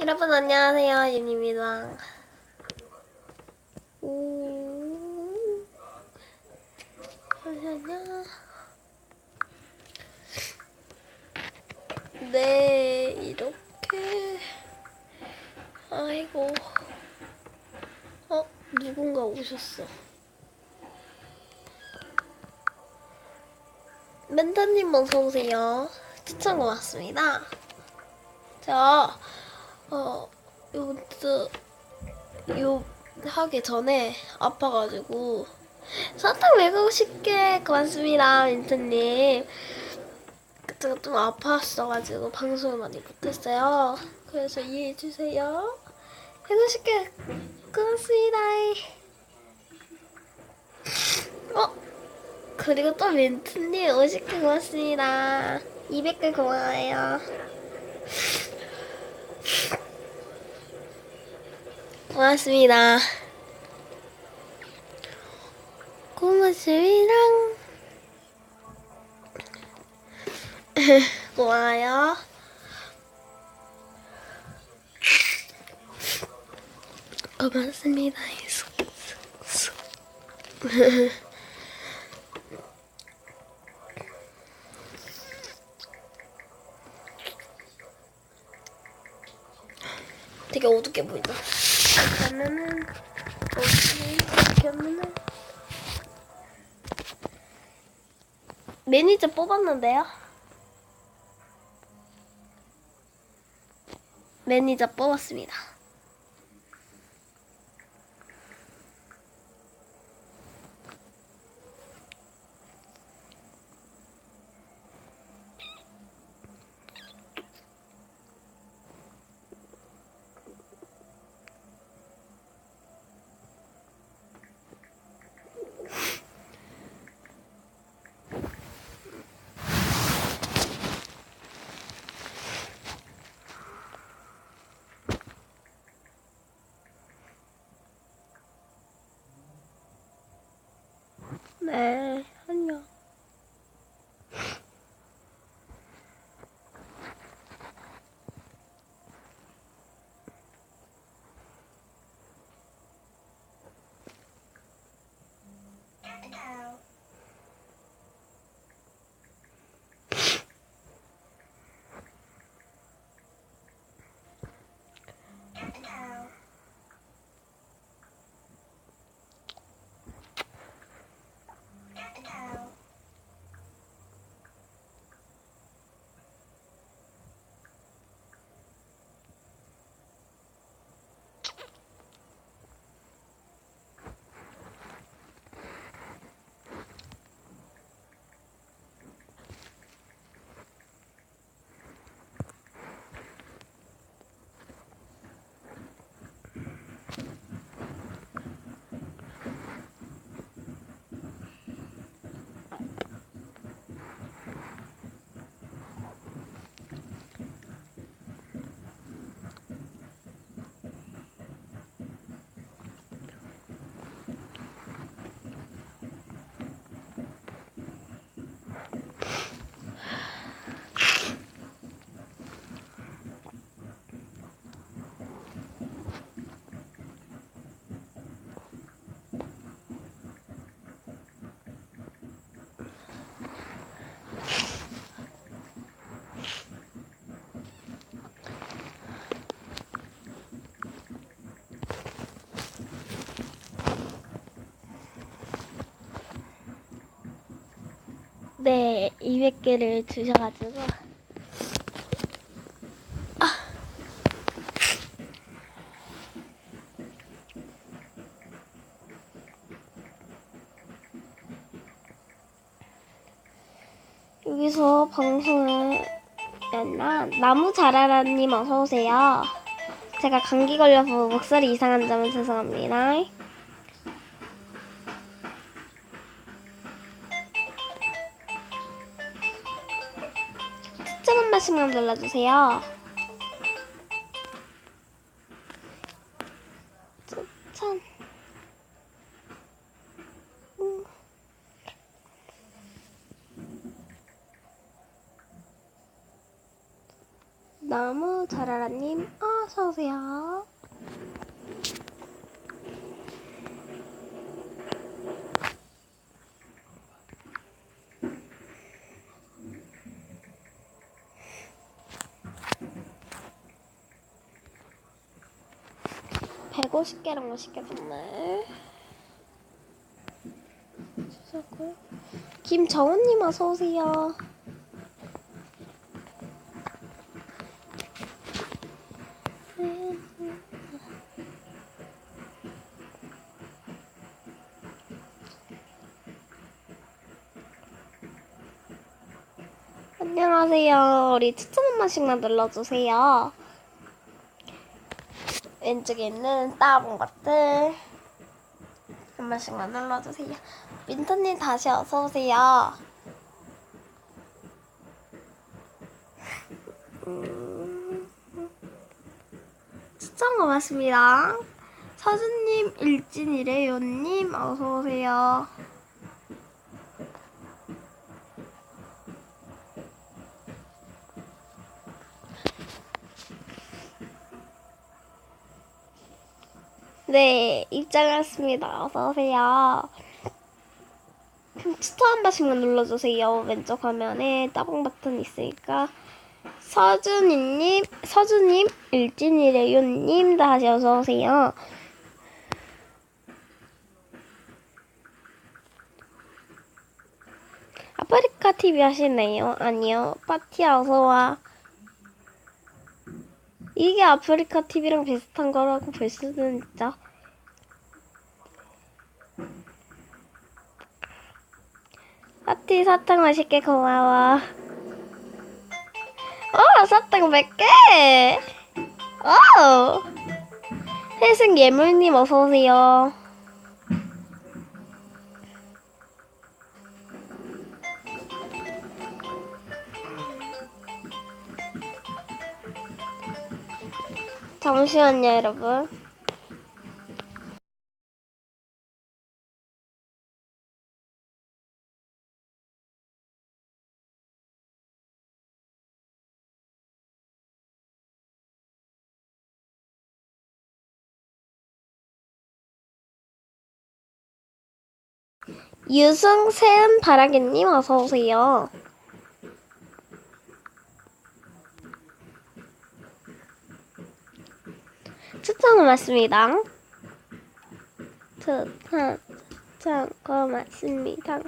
여러분 안녕하세요 윤입니다. 오, 잠시만요. 네 이렇게 아이고 어 누군가 오셨어. 멘토님 어서 오세요. 추천 고맙습니다. 자, 어, 요트, 요, 하기 전에 아파가지고, 사탕 먹고 싶게 고맙습니다, 민트님. 제가 좀 아팠어가지고 방송을 많이 못했어요. 그래서 이해해주세요. 해고 싶게 고맙습니다. 어? 그리고 또 민트님 50개 고맙습니다. 200개 고마워요. 고맙습니다. 고맙습니다. 고마워요. 고맙습니다. 되게 어둡게 보인다. 그러면은 이렇게 하면은 매니저 뽑았는데요. 매니저 뽑았습니다. 네, 200개를 주셔가지고. 아. 여기서 방송을 했나? 나무 자라라님 어서오세요. 제가 감기 걸려서 목소리 이상한 점은 죄송합니다. 눌러주세요. 추천. 음. 나무 자라라님 어서 오세요. (150 개랑 50개) 정말 주셨고요. 김정은님 어서 오세요. 안녕하세요. 우리 추천 한 번씩만 눌러주세요. 왼쪽에 있는 따봉 버튼 한 번씩만 눌러주세요. 민터님 다시 어서 오세요. 음, 추천 고맙습니다. 서준님, 일진이래요님 어서 오세요. 네, 입장했습니다. 어서 오세요. 추천 한 번씩만 눌러주세요. 왼쪽 화면에 따봉 버튼 있으니까. 서준이님, 서준님, 일진이래요님 다시 어서 오세요. 아프리카 TV 하시네요. 아니요, 파티야 어서 와. 이게 아프리카 TV랑 비슷한 거라고 볼 수는 있죠. 파티 사탕 맛있게 고마워. 어, 사탕 몇 개? 어. 회승 예물님 어서 오세요. 잠시만요, 여러분. 유승 세은 바라기님 어서 오세요. 추천 고맙습니다. 추천, 추천 고맙습니다.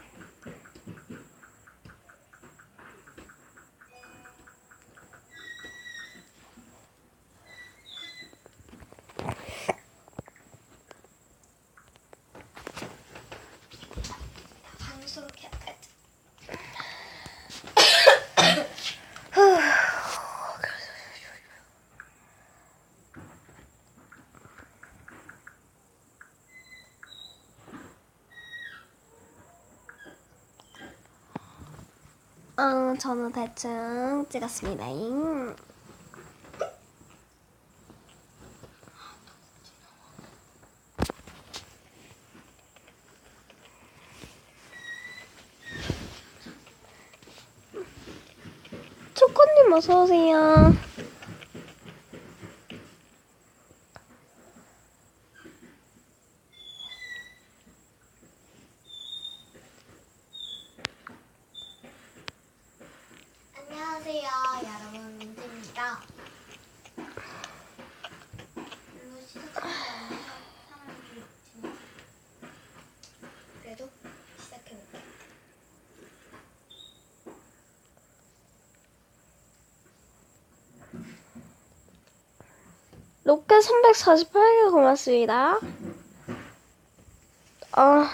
방송 켜야지. 어, 저는 대충 찍었습니다. 초코님 어서 오세요. 안녕하세요, 여러분 민트입니다. 별로 시작하지 않는 사람들이 있지만 그래도 시작해볼게요. 로켓 348개 고맙습니다. 아,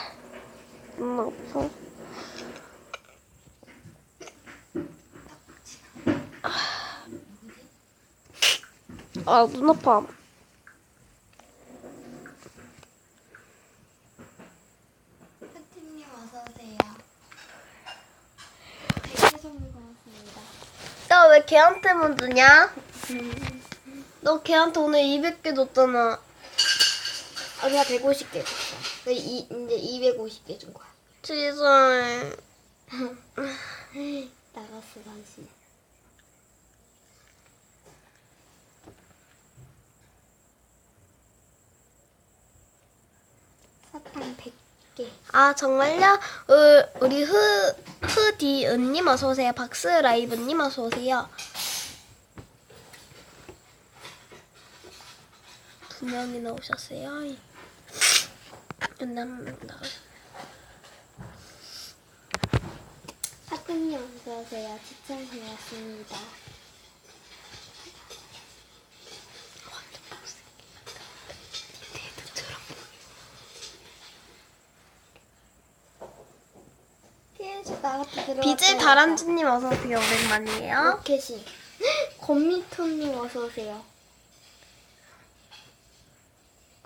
너무 아파. 아, 눈 아파. 혜팀님 어서 오세요. 백개 선물 고맙습니다. 야, 왜 걔한테만 주냐? 너 걔한테 오늘 200개 줬잖아. 아, 내가 150개 줬어. 그 이, 이제 250개 준 거야. 죄송해. 나갔어, 당신. 사탕 100개. 아, 정말요? 우, 우리 흐, 흐디은님 어서오세요. 박스라이브님 어서오세요. 두 명이나 오셨어요. 나. 사근이 어서오세요. 들어갔다 비질 다람쥐님 어서 오세요. 오랜만이에요. 로켓이. 건미토님 어서오세요.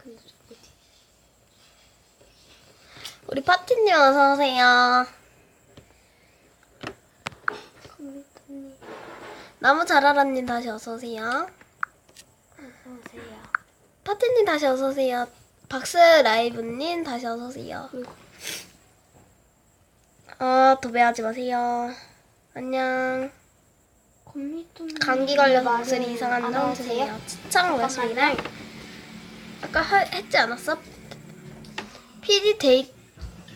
근데 어디? 우리 파티님 어서 오세요. 건미토님 나무 자라라님 다시 어서 오세요. 어서 오세요. 파티님 다시 어서 오세요. 박스 라이브님 다시 어서 오세요. 그리고 어 도배하지 마세요. 안녕. 건미토님 감기 걸려서 목소리 이상한 안 점? 주세요. 추천 말씀이랑 아까 하, 했지 않았어? PD 데이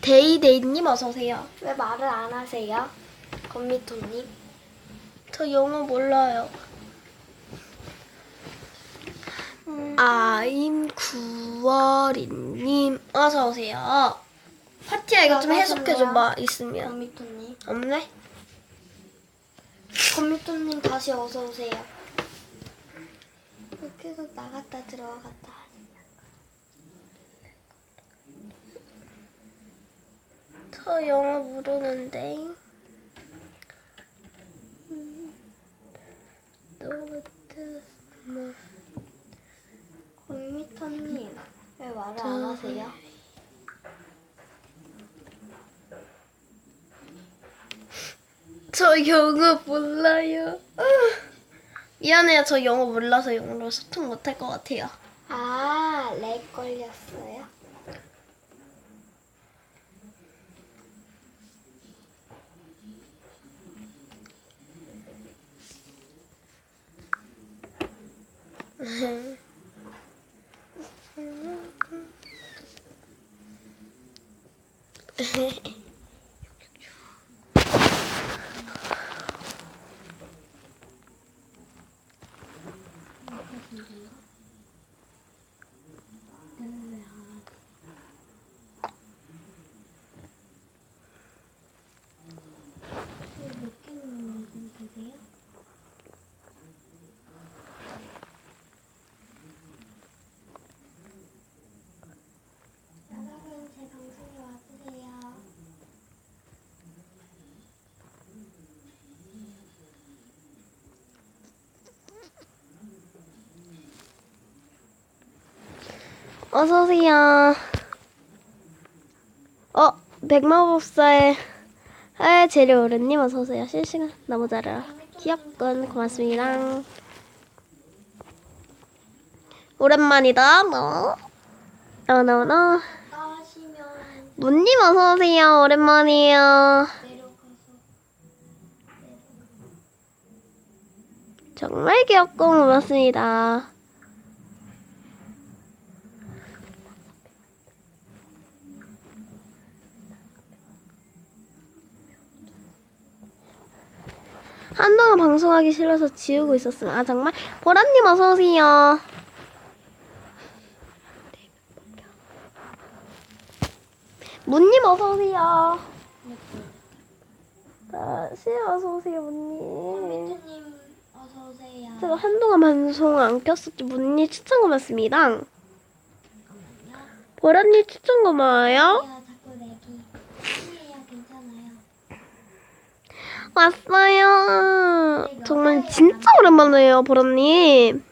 데이데이님 어서 오세요. 왜 말을 안 하세요? 건미토님. 저 영어 몰라요. 아임 구월이님 어서 오세요. 파티야 이거 좀 해석해 줘봐 있으면 건미토님. 없네? 건미토님 다시 어서 오세요. 계속 나갔다 들어갔다. 저 영어 모르는데. 노트 뭐. 건미토님 왜 말을 안 하세요? 저 영어 몰라요. 아, 미안해요. 저 영어 몰라서 영어로 소통 못할 것 같아요. 아, 렉 걸렸어요? 여러분 제 방송에 와주세요. 어서 오세요. 어, 백마법사의 아, 재료오르님 어서 오세요. 실시간 너무 잘해요. 귀엽군 고맙습니다. 오랜만이다. 너. 어 너너. 나가시면 문님 어서 오세요. 오랜만이에요. 정말 귀엽고 고맙습니다. 한동안 방송하기 싫어서 지우고 있었어요. 아 정말? 보라님 어서 오세요. 문님 어서 오세요. 다시 어서 오세요, 문님. 미트님 어서 오세요. 제가 한동안 방송 안 켰었죠. 문님 추천 고맙습니다. 보라님 추천 고마워요. 야 자꾸 내기. 아니에요 괜찮아요. 왔어요. 정말 진짜 오랜만이에요, 보라님.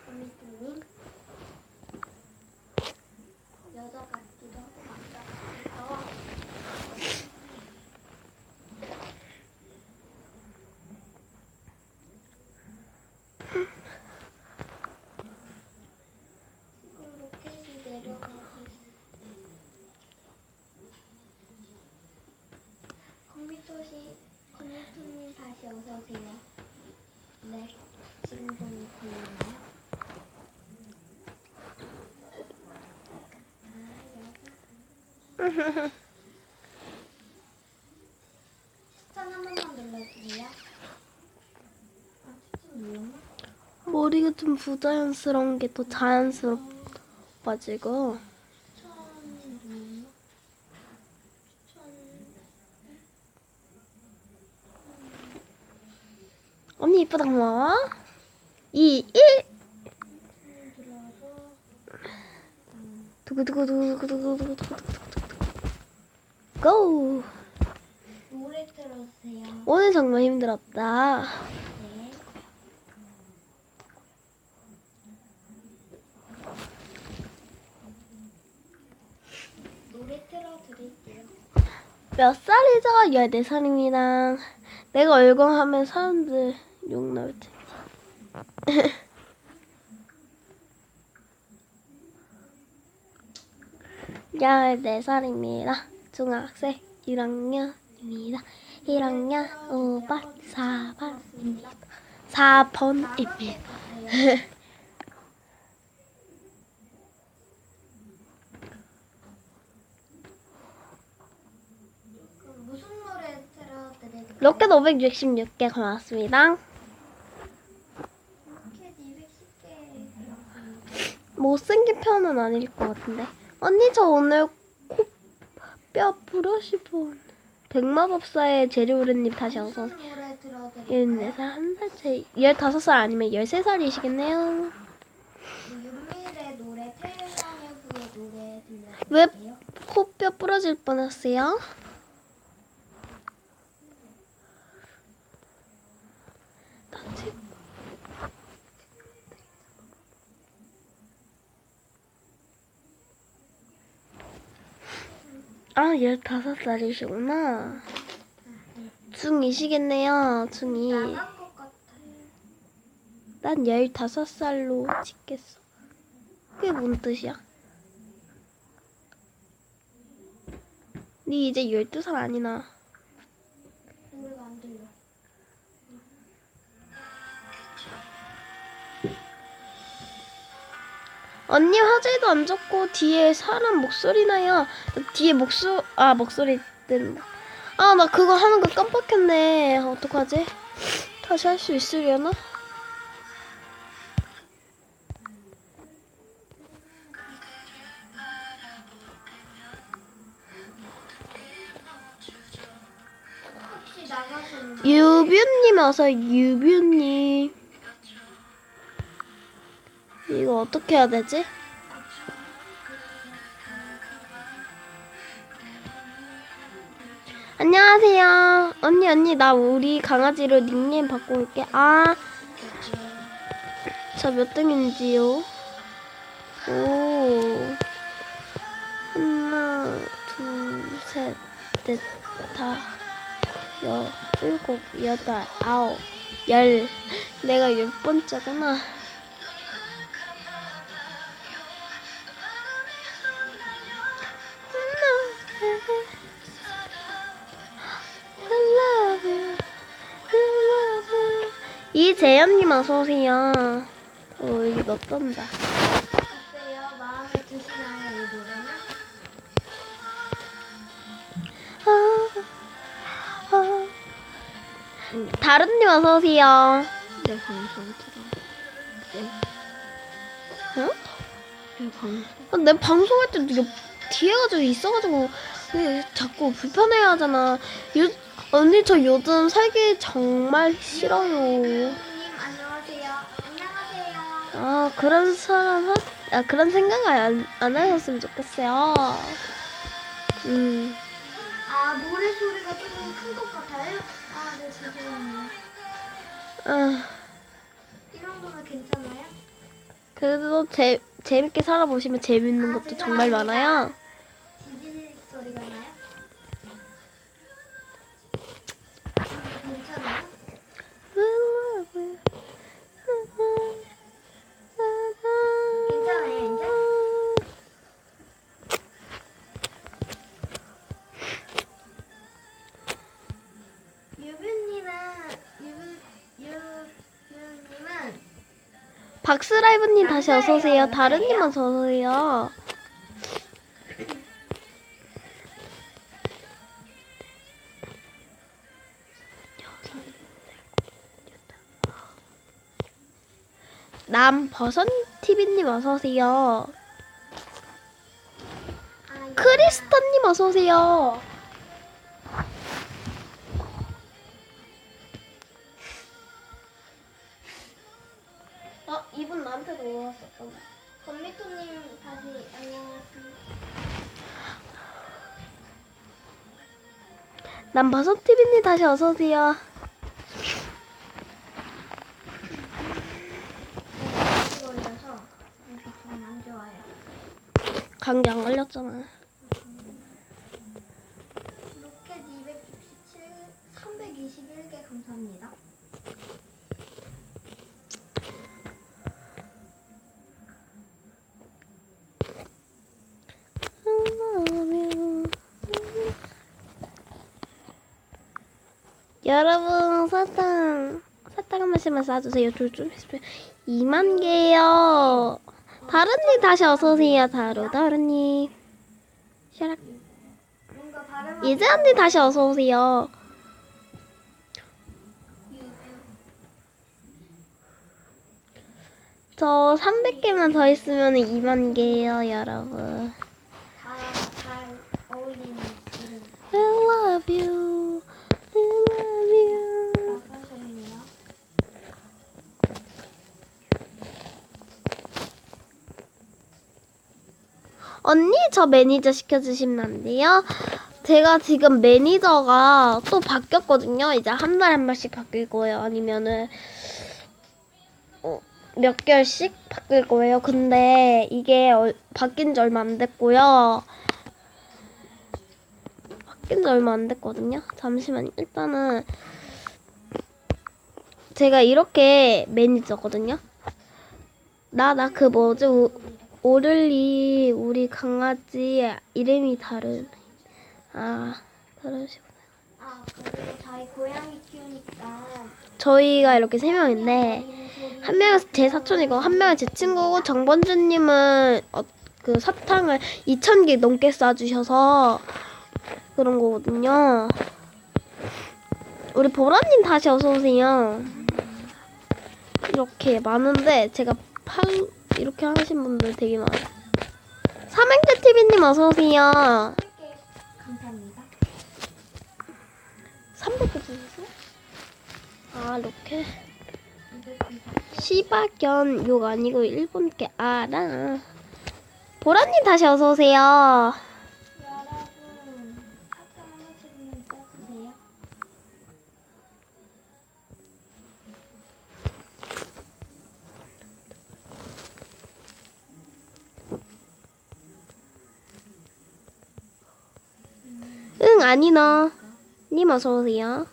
머리가 좀 부자연스러운 게 더 자연스럽아지고. 언니 이쁘다 고마워 이1 두구두구두구두구두구두구 고! 오늘 정말 힘들었다. 몇 살이죠? 14살입니다. 내가 얼공하면 사람들 욕 나올 텐데. 열네 살입니다. 중학생 1학년입니다. 1학년 5반 4반입니다. 4번입니다. 로켓 566개 고맙습니다. 못생긴 편은 아닐 것 같은데. 언니 저 오늘 코뼈 브러시 본 백마법사의 재료우르님 다시 어서 윤네살한 살째 열다섯 살 아니면 13살이시겠네요. 왜 코뼈 부러질 뻔했어요? 아, 15살이시구나. 중2시겠네요, 중2. 나간 것 같아요. 난 15살로 찍겠어. 그게 뭔 뜻이야? 니 이제 12살 아니나. 언니 화질도 안 좋고 뒤에 사람 목소리 나요. 뒤에 목소 아 목소리 뜬. 아나 그거 하는 거 깜빡했네. 어떡하지? 다시 할 수 있으려나? 유뷰님 어서 유뷰님. 이거 어떻게 해야 되지? 안녕하세요. 언니 언니 나 우리 강아지로 닉네임 바꿔올게. 아, 저 몇 등인지요? 오. 하나, 둘, 셋, 넷, 다, 여, 일곱, 여덟, 아홉, 열. 내가 열 번째구나. 이재현님 어서 오세요. 어 여기? 아, 아. 다른님 어서 오세요. 내 방송 들어. 응? 내 방송. 아, 내 방송할 때옆 뒤에 가지고 있어가지고 왜 자꾸 불편해 하잖아. 요 언니 저 요즘 살기 정말 싫어요. 님 안녕하세요. 안녕하세요. 아 그런 사람 하, 아 그런 생각 안, 안 하셨으면 좋겠어요. 음. 아 노래 소리가 조금 큰 것 같아요? 아 네 죄송해요. 아, 이 정도면 괜찮아요? 그래도 재, 재밌게 살아보시면 재밌는 것도 정말 많아요. 박스라이브님 다시 어서 오세요. 다른님 어서 오세요. 남버섯 TV님 어서 오세요. 아, 크리스타님 어서 오세요. 어 이분 나한테도 올라왔어. 건미토님 다시 안녕하세요. 남버섯 TV님 다시 어서 오세요. 이렇게 좋아요. 감기 안 걸렸잖아. 로켓 267, 321개 감사합니다. 여러분 사탕 사탕 한 번씩만 쏴주세요. 둘좀 2만 개요. 다른님 다시 어서 오세요. 다루 다루님. 샤락 이제 언니 다시 어서 오세요. 저 300개만 더 있으면 2만 개예요, 여러분. I love you. I love you. 나가셨네요. 언니 저 매니저 돼요? 제가 지금 매니저가 또 바뀌었거든요. 이제 한 달에 한 번씩 바뀔 거예요. 아니면은 어, 몇 개월씩 바뀔 거예요. 근데 이게 얼- 바뀐 지 얼마 안 됐고요. 바뀐 지 얼마 안 됐거든요. 잠시만요. 일단은 제가 이렇게 매니저거든요. 나 나 그 뭐지 오, 오를리 우리 강아지 이름이 다른 아 다르시구나. 아 그리고 저희 고양이 키우니까 저희가 이렇게 세 명인데 한 명은 제 사촌이고 한 명은 제 친구고 정번주님은 어, 그 사탕을 2천 개 넘게 쏴주셔서 그런 거거든요. 우리 보라님 다시 어서 오세요. 이렇게 많은데 제가 팔 이렇게 하신 분들 되게 많아요. 삼행제 TV님 어서 오세요. 함께 감사합니다. 300개 주셨어요? 아 이렇게 시바견 욕 아니고 일본 게 알아. 보라님 다시 어서 오세요. 아니 너. 님 어서 오세요.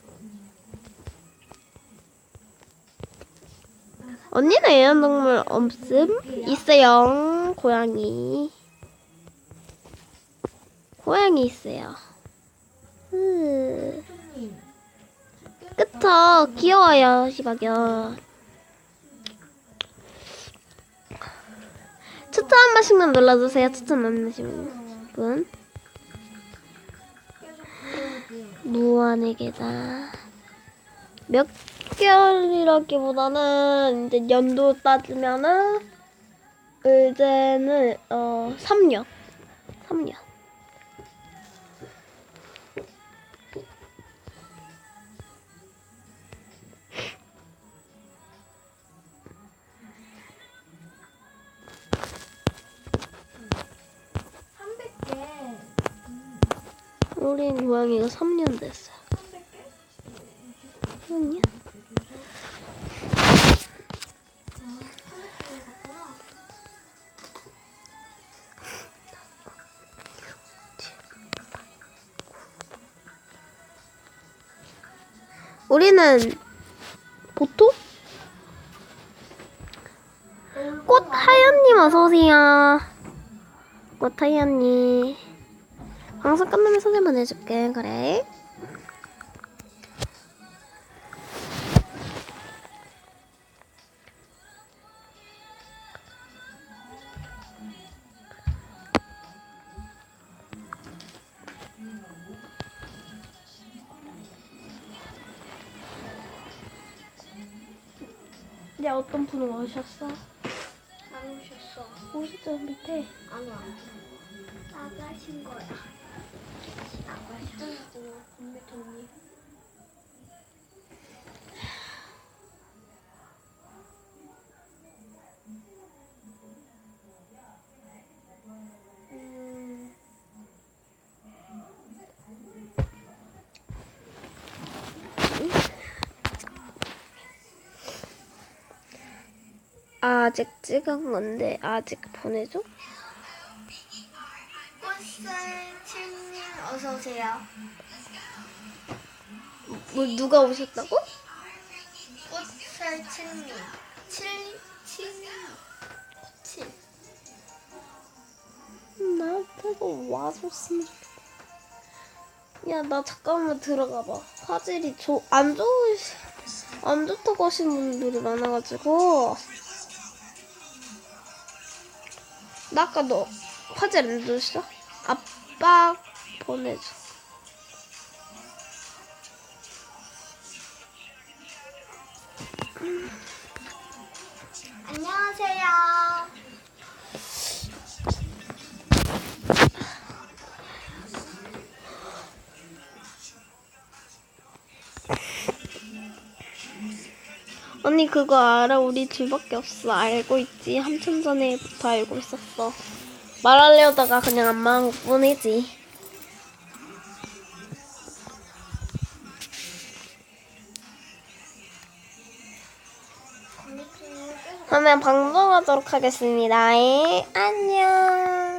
언니는 애완동물 없음? 있어요. 고양이. 고양이 있어요. 그쵸 귀여워요 시박연 추천 한 번씩만 눌러주세요 추천 안 누르시면 분 무한의 계단 몇 개월이라기보다는 이제 연도 따지면은 이제는 어 3년. 3년 우리 고양이가 3년 됐어요 300개? 3년? 우리는 보통 꽃 하연님 어서 오세요. 꽃 하연님 항상 끝나면 소개만 해줄게 그래 야 어떤 분 오셨어? 안 오셨어. 오시죠 밑에. 아니, 안 돼. 나가신 거야. 아직 찍은 건데 아직 보내줘? 꽃살 칠님 어서 오세요. 뭐 누가 오셨다고? 꽃살 칠님. 칠, 칠, 칠. 나한테도 와줬으면 좋겠다. 야, 나 잠깐만 들어가 봐. 화질이 조, 안 좋으, 안 좋다고 하시는 분들이 많아가지고. 나 아까 너 화질 안 좋으시죠? 아빠 보내줘. 안녕하세요. 언니 그거 알아? 우리 둘밖에 없어. 알고 있지. 한참 전에부터 알고 있었어. 말하려다가 그냥 안 말한 것 뿐이지. 그러면 방송하도록 하겠습니다. 에, 안녕.